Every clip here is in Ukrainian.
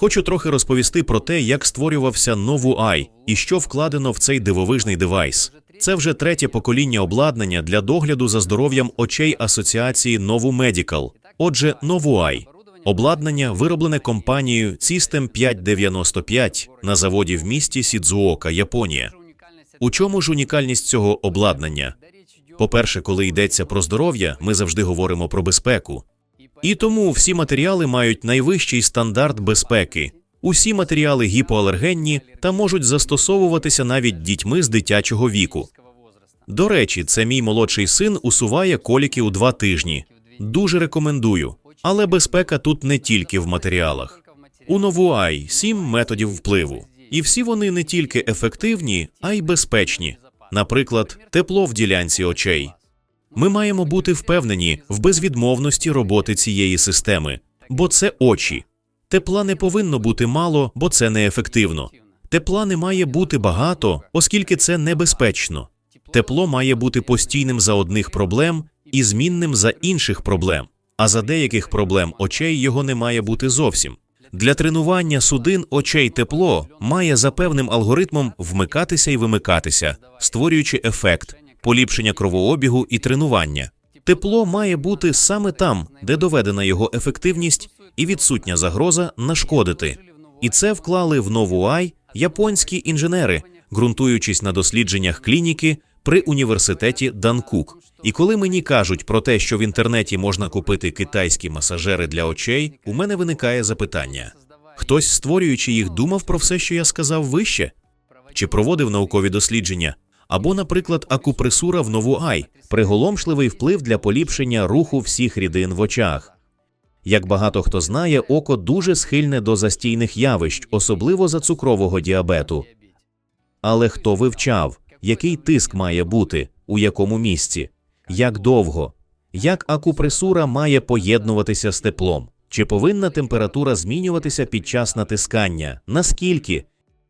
Хочу трохи розповісти про те, як створювався нову Ай і що вкладено в цей дивовижний девайс. Це вже третє покоління обладнання для догляду за здоров'ям очей асоціації Нову Медікал. Отже, Новуай. Обладнання вироблене компанією System 595 на заводі в місті Сідзуока, Японія. У чому ж унікальність цього обладнання? По-перше, коли йдеться про здоров'я, ми завжди говоримо про безпеку. І тому всі матеріали мають найвищий стандарт безпеки. Усі матеріали гіпоалергенні та можуть застосовуватися навіть дітьми з дитячого віку. До речі, це мій молодший син усуває коліки у два тижні. Дуже рекомендую. Але безпека тут не тільки в матеріалах. У Новуай сім методів впливу, і всі вони не тільки ефективні, а й безпечні. Наприклад, тепло в ділянці очей. Ми маємо бути впевнені в безвідмовності роботи цієї системи, бо це очі. Тепла не повинно бути мало, бо це неефективно. Тепла не має бути багато, оскільки це небезпечно. Тепло має бути постійним за одних проблем і змінним за інших проблем. А за деяких проблем очей його не має бути зовсім. Для тренування судин очей тепло має за певним алгоритмом вмикатися і вимикатися, створюючи ефект, поліпшення кровообігу і тренування. Тепло має бути саме там, де доведена його ефективність і відсутня загроза нашкодити. І це вклали в нову ай японські інженери, ґрунтуючись на дослідженнях клініки при університеті Данкук. І коли мені кажуть про те, що в інтернеті можна купити китайські масажери для очей, у мене виникає запитання: хтось, створюючи їх, думав про все, що я сказав вище, чи проводив наукові дослідження, або, наприклад, акупресура в нову ай, приголомшливий вплив для поліпшення руху всіх рідин в очах. Як багато хто знає, око дуже схильне до застійних явищ, особливо за цукрового діабету. Але хто вивчав, який тиск має бути, у якому місці, як довго, як акупресура має поєднуватися з теплом, чи повинна температура змінюватися під час натискання, наскільки,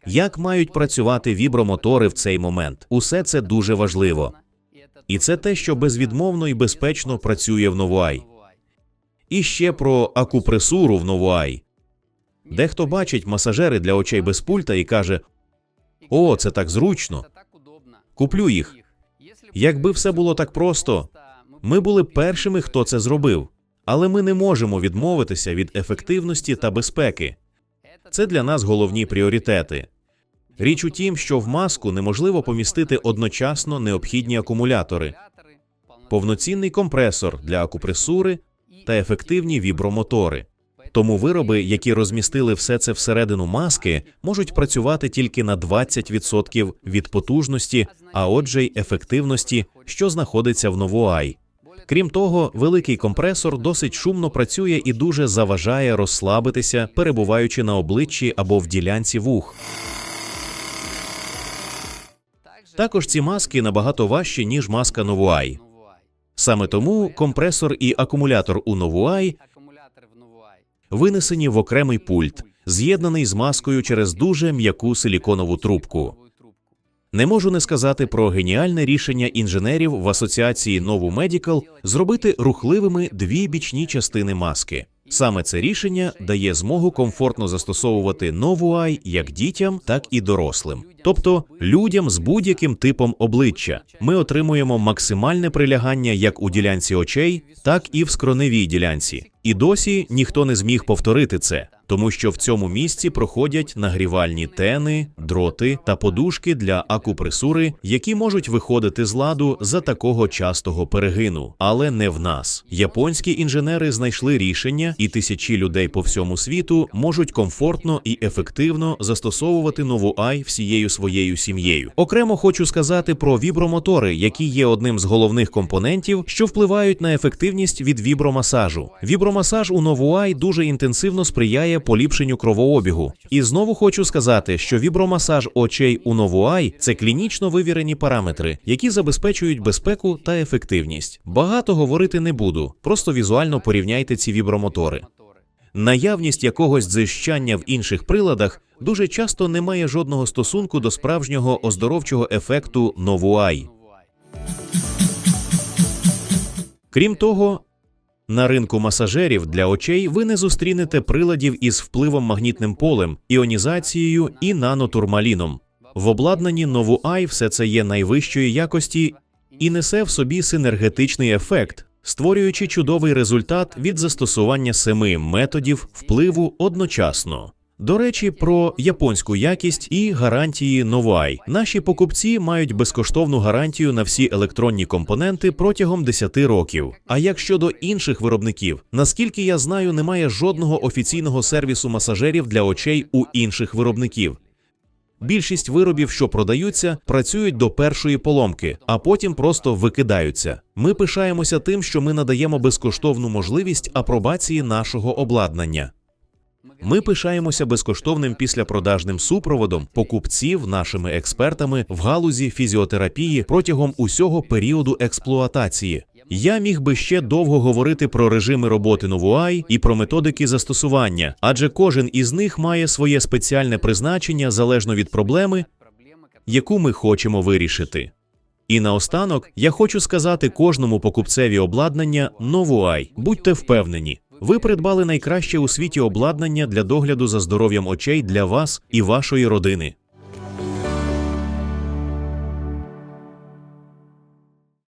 як мають працювати вібромотори в цей момент? Усе це дуже важливо. І це те, що безвідмовно і безпечно працює в Новуай. І ще про акупресуру в Новуай. Дехто бачить масажери для очей без пульта і каже: О, це так зручно. Куплю їх. Якби все було так просто, ми були першими, хто це зробив. Але ми не можемо відмовитися від ефективності та безпеки. Це для нас головні пріоритети. Річ у тім, що в маску неможливо помістити одночасно необхідні акумулятори, повноцінний компресор для акупресури та ефективні вібромотори. Тому вироби, які розмістили все це всередину маски, можуть працювати тільки на 20% від потужності, а отже й ефективності, що знаходиться в Новуай. Крім того, великий компресор досить шумно працює і дуже заважає розслабитися, перебуваючи на обличчі або в ділянці вух. Також ці маски набагато важчі, ніж маска Новуай. Саме тому компресор і акумулятор у Новуай винесені в окремий пульт, з'єднаний з маскою через дуже м'яку силіконову трубку. Не можу не сказати про геніальне рішення інженерів в асоціації Нову Медікал зробити рухливими дві бічні частини маски. Саме це рішення дає змогу комфортно застосовувати нову ай як дітям, так і дорослим, тобто людям з будь-яким типом обличчя. Ми отримуємо максимальне прилягання як у ділянці очей, так і в скроневій ділянці. І досі ніхто не зміг повторити це, тому що в цьому місці проходять нагрівальні тени, дроти та подушки для акупресури, які можуть виходити з ладу за такого частого перегину, але не в нас. Японські інженери знайшли рішення, і тисячі людей по всьому світу можуть комфортно і ефективно застосовувати нову ай всією своєю сім'єю. Окремо хочу сказати про вібромотори, які є одним з головних компонентів, що впливають на ефективність від вібромасажу. Вібромасаж у Новуай дуже інтенсивно сприяє поліпшенню кровообігу. І знову хочу сказати, що вібромасаж очей у Новуай це клінічно вивірені параметри, які забезпечують безпеку та ефективність. Багато говорити не буду, просто візуально порівняйте ці вібромотори. Наявність якогось дзищання в інших приладах дуже часто не має жодного стосунку до справжнього оздоровчого ефекту Новуай. Крім того, На ринку масажерів для очей ви не зустрінете приладів із впливом магнітним полем, іонізацією і нанотурмаліном. В обладнанні нову Ай все це є найвищої якості і несе в собі синергетичний ефект, створюючи чудовий результат від застосування семи методів впливу одночасно. До речі, про японську якість і гарантії Новай. Наші покупці мають безкоштовну гарантію на всі електронні компоненти протягом 10 років. А як щодо інших виробників, наскільки я знаю, немає жодного офіційного сервісу масажерів для очей у інших виробників. Більшість виробів, що продаються, працюють до першої поломки, а потім просто викидаються. Ми пишаємося тим, що ми надаємо безкоштовну можливість апробації нашого обладнання. Ми пишаємося безкоштовним післяпродажним супроводом покупців нашими експертами в галузі фізіотерапії протягом усього періоду експлуатації. Я міг би ще довго говорити про режими роботи Новуай і про методики застосування, адже кожен із них має своє спеціальне призначення залежно від проблеми, яку ми хочемо вирішити. І наостанок я хочу сказати кожному покупцеві обладнання Новуай. Будьте впевнені, ви придбали найкраще у світі обладнання для догляду за здоров'ям очей для вас і вашої родини.